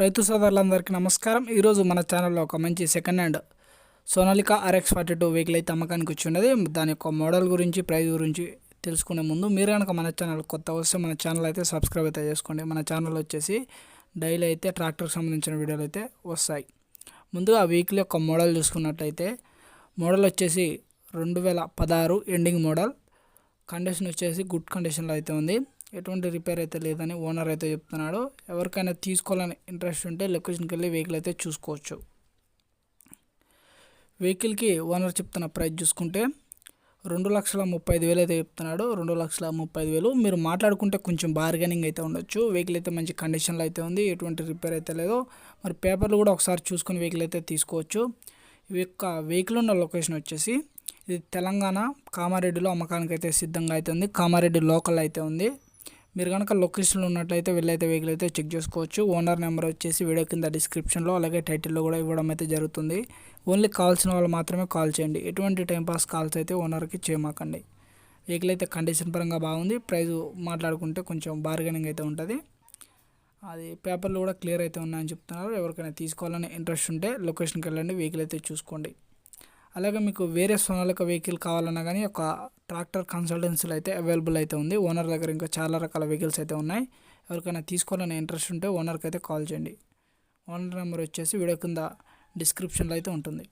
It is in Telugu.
రైతు సోదరులందరికీ నమస్కారం. ఈరోజు మన ఛానల్లో ఒక మంచి second hand Sonalika RX forty two vehicle అయితే అమ్మకానికి వచ్చి దాని యొక్క మోడల్ గురించి ప్రైస్ గురించి తెలుసుకునే ముందు మీరు కనుక మన ఛానల్ కొత్త వస్తే మన ఛానల్ అయితే సబ్స్క్రైబ్ అయితే చేసుకోండి. మన ఛానల్ వచ్చేసి డైలీ అయితే ట్రాక్టర్కి సంబంధించిన వీడియోలు అయితే వస్తాయి. ముందుగా ఆ వెహికల్ యొక్క మోడల్ చూసుకున్నట్టయితే మోడల్ వచ్చేసి రెండు వేల పదహారు ఎండింగ్ మోడల్. కండిషన్ వచ్చేసి గుడ్ కండిషన్లో అయితే ఉంది. ఎటువంటి రిపేర్ అయితే లేదని ఓనర్ అయితే చెప్తున్నాడు. ఎవరికైనా తీసుకోవాలని ఇంట్రెస్ట్ ఉంటే లొకేషన్కి వెళ్ళి వెహికల్ అయితే చూసుకోవచ్చు. వెహికల్కి ఓనర్ చెప్తున్న ప్రైస్ చూసుకుంటే రెండు లక్షల ముప్పై ఐదు వేలు అయితే చెప్తున్నాడు. రెండు లక్షల ముప్పై ఐదు వేలు. మీరు మాట్లాడుకుంటే కొంచెం బార్గెనింగ్ అయితే ఉండొచ్చు. వెహికల్ అయితే మంచి కండిషన్లో అయితే ఉంది. ఎటువంటి రిపేర్ అయితే లేదు మరి పేపర్లు కూడా ఒకసారి చూసుకుని వెహికల్ అయితే తీసుకోవచ్చు. ఈ యొక్క వెహికల్ ఉన్న లొకేషన్ వచ్చేసి ఇది తెలంగాణ కామారెడ్డిలో అమ్మకానికి అయితే సిద్ధంగా అయితే ఉంది. కామారెడ్డి లోకల్ అయితే ఉంది. మీరు కనుక లొకేషన్లో ఉన్నట్లయితే వెళ్ళైతే వెహికల్ అయితే చెక్ చేసుకోవచ్చు. ఓనర్ నెంబర్ వచ్చేసి వీడియో కింద డిస్క్రిప్షన్లో అలాగే టైటిల్లో కూడా ఇవ్వడం అయితే జరుగుతుంది. ఓన్లీ కావాల్సిన వాళ్ళు మాత్రమే కాల్ చేయండి. ఎటువంటి టైంపాస్ కాల్స్ అయితే ఓనర్కి చేయమాకండి. వెహికల్ అయితే కండిషన్ పరంగా బాగుంది. ప్రైస్ మాట్లాడుకుంటే కొంచెం బార్గెనింగ్ అయితే ఉంటుంది. అది పేపర్లు కూడా క్లియర్ అయితే ఉన్నాయని చెప్తున్నారు. ఎవరికైనా తీసుకోవాలని ఇంట్రెస్ట్ ఉంటే లొకేషన్కి వెళ్ళండి. వెహికల్ అయితే చూసుకోండి. అలాగే మీకు వేరే సోనాలిక వెహికల్ కావాలన్నా కానీ ఒక ట్రాక్టర్ కన్సల్టెన్సీలు అయితే అవైలబుల్ అయితే ఉంది. ఓనర్ దగ్గర ఇంకా చాలా రకాల వెహికల్స్ అయితే ఉన్నాయి. ఎవరికైనా తీసుకోవాలని ఇంట్రెస్ట్ ఉంటే ఓనర్కి అయితే కాల్ చేయండి. ఓనర్ నెంబర్ వచ్చేసి వీడియో కింద డిస్క్రిప్షన్లో అయితే ఉంటుంది.